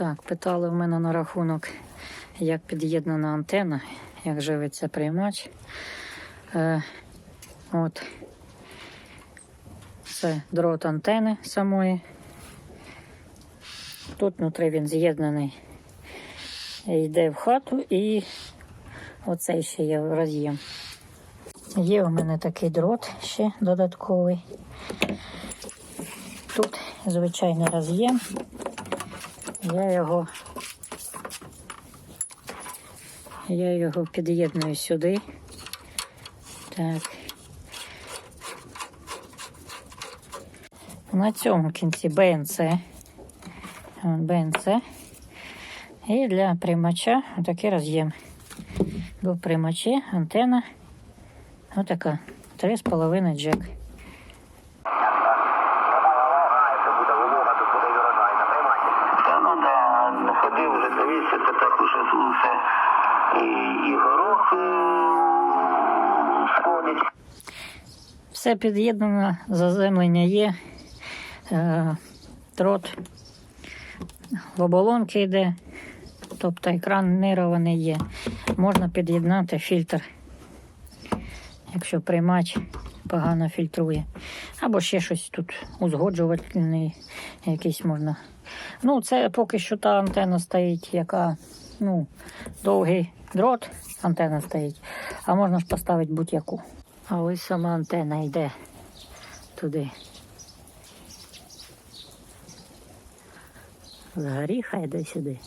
Так, питали в мене на рахунок, як під'єднана антена, як живиться приймач. Е, от. Це дрот антени самої. Тут внутрі він з'єднаний. Йде в хату і оцей ще є роз'єм. Є у мене такий дрот ще додатковий. Тут звичайний роз'єм. Я його, я його під'єдную сюди. Так. На цьому кінці БНЦ. БНЦ. І для приймача отакий роз'єм. До приймачі антена. Отака. 3,5 джек. Якщо буде волога, то буде і врожай на прийматі. Та ну да, вже дивився, це так уже все. І, і горох сходить. Все під'єднано, заземлення є. Е, Трот в оболонки йде, тобто екран нервований є. Можна під'єднати фільтр, якщо приймач погано фільтрує. Або ще щось тут узгоджувальний якийсь можна. Ну, це поки що та антенна стоїть, яка ну, довгий дрот, антенна стоїть, а можна ж поставити будь-яку. А ось сама антенна йде туди. З горіха йде сюди.